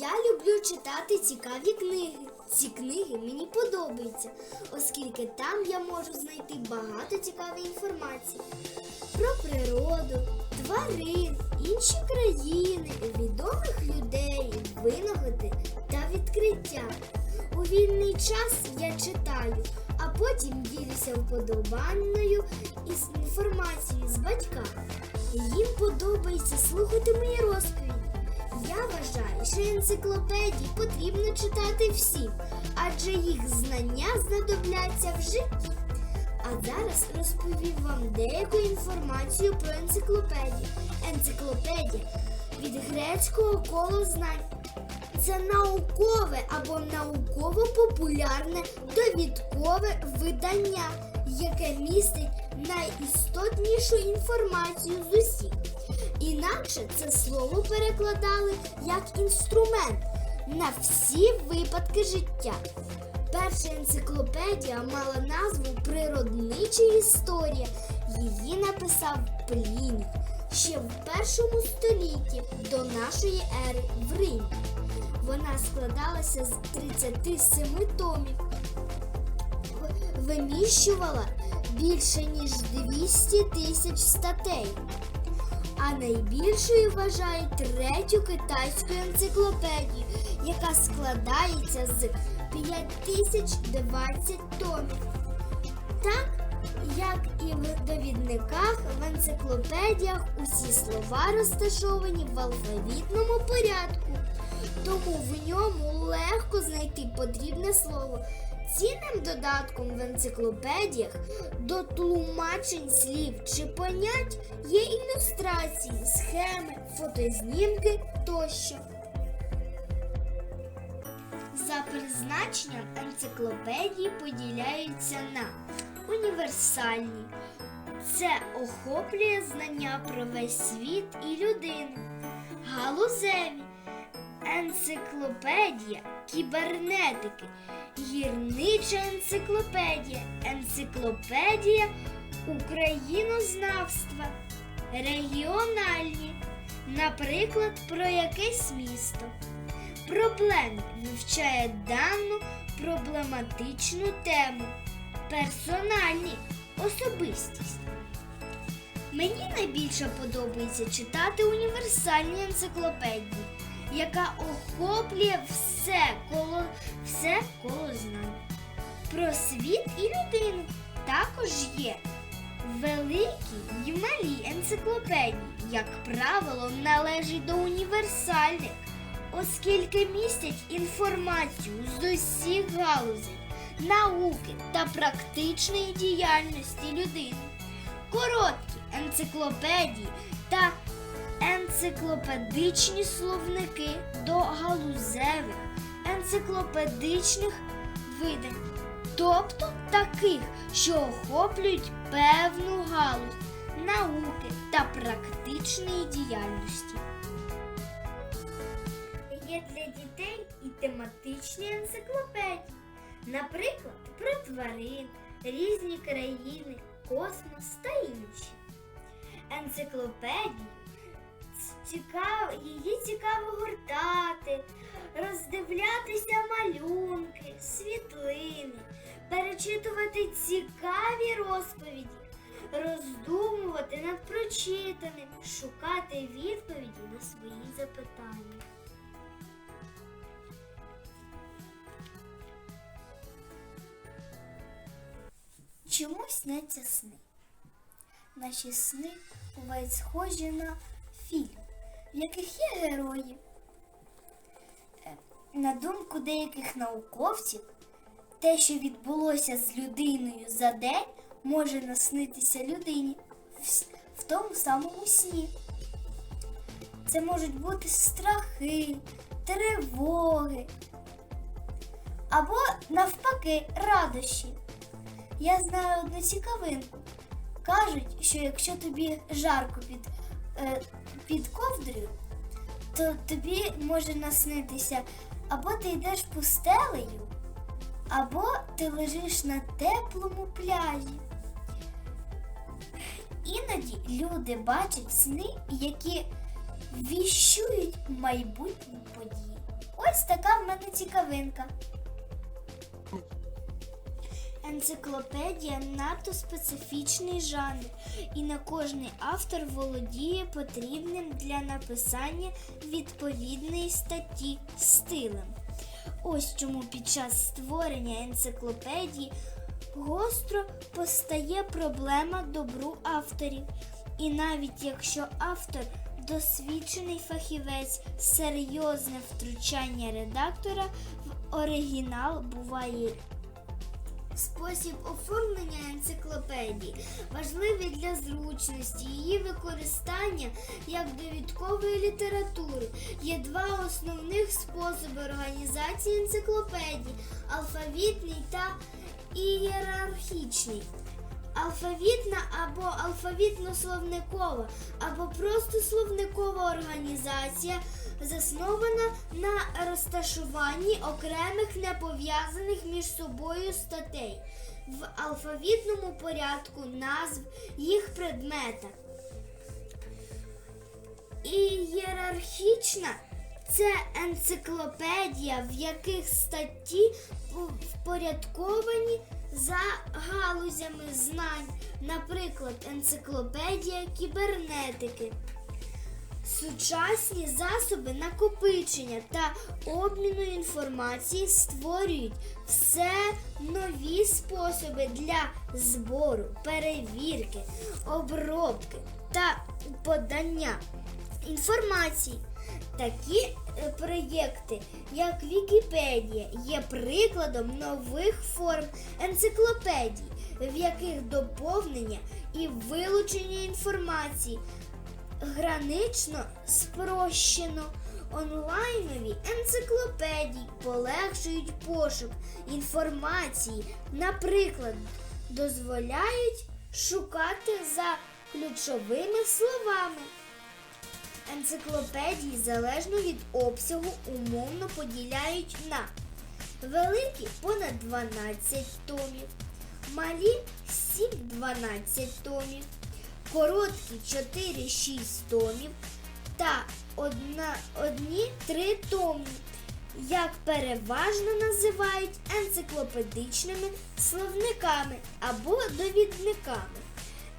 Я люблю читати цікаві книги. Ці книги мені подобаються, оскільки там я можу знайти багато цікавої інформації про природу, тварин, інші країни, відомих людей, винагоди та відкриття. У вільний час я читаю, а потім ділюся вподобаною інформацією з батьками. Їм подобається слухати мої розповіді. Я вважаю, що енциклопедії потрібно читати всім, адже їх знання знадобляться в житті. А зараз розповім вам деяку інформацію про енциклопедію. Енциклопедія від грецького коло знань. Це наукове або науково-популярне довідкове видання, яке містить найістотнішу інформацію з усіх. Інакше це слово перекладали як інструмент на всі випадки життя. Перша енциклопедія мала назву Природнича історія. Її написав Пліній ще в першому столітті до нашої ери в Римі. Вона складалася з 37 томів, виміщувала більше ніж 200 тисяч статей. А найбільшою вважають третю китайську енциклопедію, яка складається з 5020 томів. Так, як і в довідниках, в енциклопедіях усі слова розташовані в алфавітному порядку, тому в ньому легко знайти потрібне слово. Цінним додатком в енциклопедіях до тлумачень слів чи понять є ілюстрації, схеми, фотознімки тощо. За призначенням енциклопедії поділяються на універсальні. Це охоплює знання про весь світ і людину. Галузеві. Енциклопедія кібернетики, гірнича енциклопедія, енциклопедія українознавства, регіональні, наприклад, про якесь місто. Проблеми вивчає дану проблематичну тему. Персональні особистість. Мені найбільше подобається читати універсальні енциклопедії, яка охоплює все коло, все коло знань. Про світ і людину також є великі й малі енциклопедії, як правило, належать до універсальних, оскільки містять інформацію з усіх галузей, науки та практичної діяльності людини короткі енциклопедії та енциклопедичні словники до галузевих енциклопедичних видань, тобто таких, що охоплюють певну галузь науки та практичної діяльності. Є для дітей і тематичні енциклопедії, наприклад, про тварин, різні країни, космос та інші. Енциклопедії цікаво, її цікаво гортати, роздивлятися малюнки, світлини, перечитувати цікаві розповіді, роздумувати над прочитаним, шукати відповіді на свої запитання. Чому сняться сни? Наші сни бувають схожі на фільм, в яких є герої. Е, На думку деяких науковців, те, що відбулося з людиною за день, може наснитися людині в тому самому сні. Це можуть бути страхи, тривоги або навпаки радощі. Я знаю одну цікавинку. Кажуть, що якщо тобі жарко під, е, під ковдрою, то тобі може наснитися або ти йдеш пустелею, або ти лежиш на теплому пляжі. Іноді люди бачать сни, які віщують майбутні події. Ось така в мене цікавинка. Енциклопедія надто специфічний жанр, і не кожний автор володіє потрібним для написання відповідної статті стилем. Ось чому під час створення енциклопедії гостро постає проблема добру авторів. І навіть якщо автор досвідчений фахівець, серйозне втручання редактора в оригінал буває Спосіб оформлення енциклопедії важливий для зручності її використання як довідкової літератури. Є два основних способи організації енциклопедії алфавітний та ієрархічний. Алфавітна або алфавітно-словникова, або просто словникова організація заснована на розташуванні окремих непов'язаних між собою статей в алфавітному порядку назв їх предмета. Ієрархічна це енциклопедія, в яких статті впорядковані за галузями знань, наприклад, енциклопедія кібернетики. Сучасні засоби накопичення та обміну інформації створюють все нові способи для збору, перевірки, обробки та подання інформації. Такі е, проєкти, як Вікіпедія, є прикладом нових форм енциклопедій, в яких доповнення і вилучення інформації гранично спрощено. Онлайнові енциклопедії полегшують пошук інформації, наприклад, дозволяють шукати за ключовими словами. Енциклопедії залежно від обсягу умовно поділяють на великі понад 12 томів, малі 7-12 томів, короткі 4-6 томів та одна, одні 3 томі, як переважно називають енциклопедичними словниками або довідниками.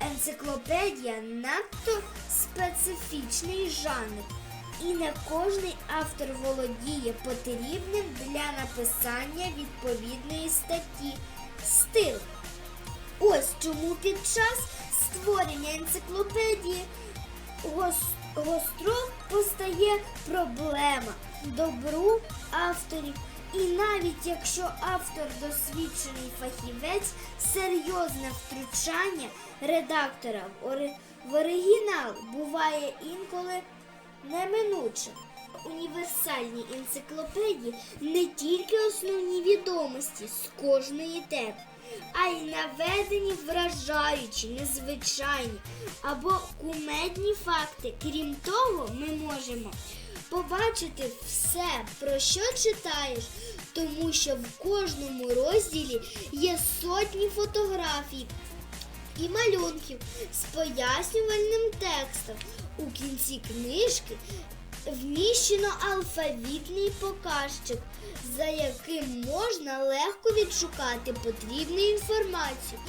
Енциклопедія надто специфічний жанр, і не кожний автор володіє потрібним для написання відповідної статті стил. Ось чому під час створення енциклопедії гостро постає проблема добру авторів. І навіть якщо автор досвідчений фахівець, серйозне втручання редактора в, ори- в оригінал буває інколи неминуче. Універсальні енциклопедії не тільки основні відомості з кожної теми, а й наведені вражаючі, незвичайні або кумедні факти. Крім того, ми можемо побачити все, про що читаєш, тому що в кожному розділі є сотні фотографій і малюнків з пояснювальним текстом. У кінці книжки вміщено алфавітний показчик, за яким можна легко відшукати потрібну інформацію.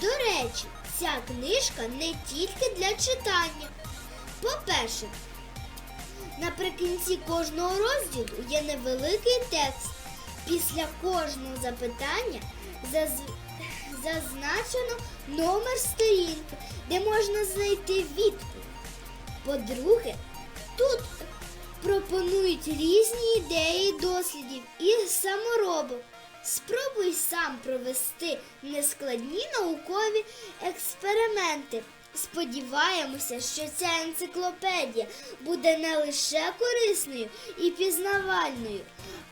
До речі, ця книжка не тільки для читання. По-перше, наприкінці кожного розділу є невеликий текст. Після кожного запитання заз- зазначено номер сторінки, де можна знайти відповідь. По-друге, тут пропонують різні ідеї дослідів і саморобок. Спробуй сам провести нескладні наукові експерименти. Сподіваємося, що ця енциклопедія буде не лише корисною і пізнавальною,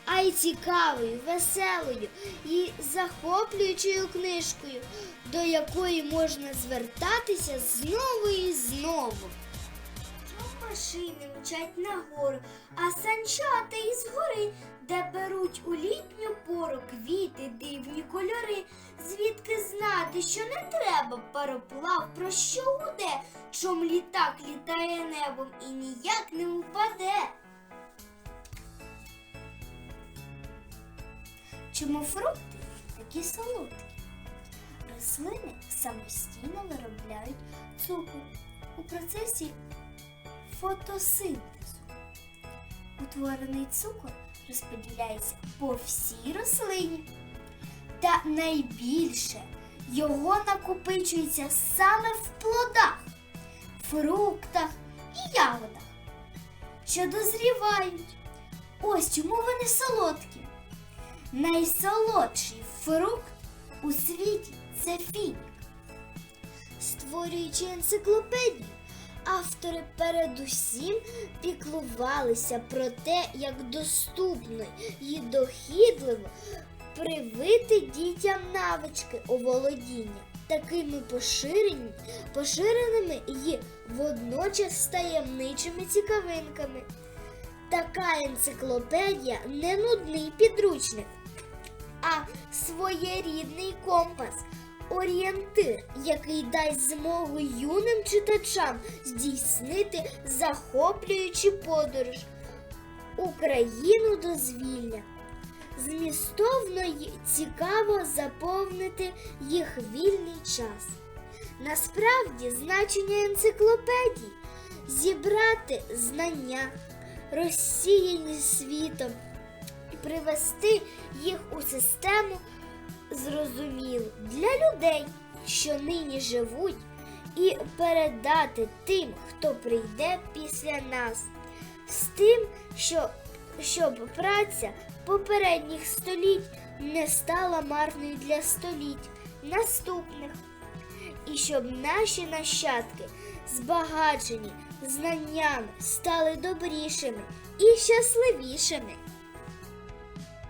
а й цікавою, веселою і захоплюючою книжкою, до якої можна звертатися знову і знову. Машини мчать нагору, а санчата із гори, де беруть у літню пору квіти, дивні кольори. Звідки знати, що не треба пароплав, про що гуде, чом літак літає небом і ніяк не впаде. Чому фрукти такі солодкі? Рослини самостійно виробляють цукор у процесі фотосинтезу. Утворений цукор розподіляється по всій рослині. Та найбільше його накопичується саме в плодах, фруктах і ягодах, що дозрівають. Ось чому вони солодкі. Найсолодший фрукт у світі це фінік. Створюючи енциклопедію, автори передусім піклувалися про те, як доступно і дохідливо привити дітям навички оволодіння такими поширені, поширеними і водночас таємничими цікавинками. Така енциклопедія не нудний підручник, а своєрідний компас, орієнтир, який дасть змогу юним читачам здійснити захоплюючу подорож у країну дозвілля. Змістовно й цікаво заповнити їх вільний час. Насправді, значення енциклопедій зібрати знання, розсіяні світом, привести їх у систему зрозумілу для людей, що нині живуть, і передати тим, хто прийде після нас, з тим, що, щоб праця попередніх століть не стала марною для століть наступних, і щоб наші нащадки, збагачені знаннями, стали добрішими і щасливішими.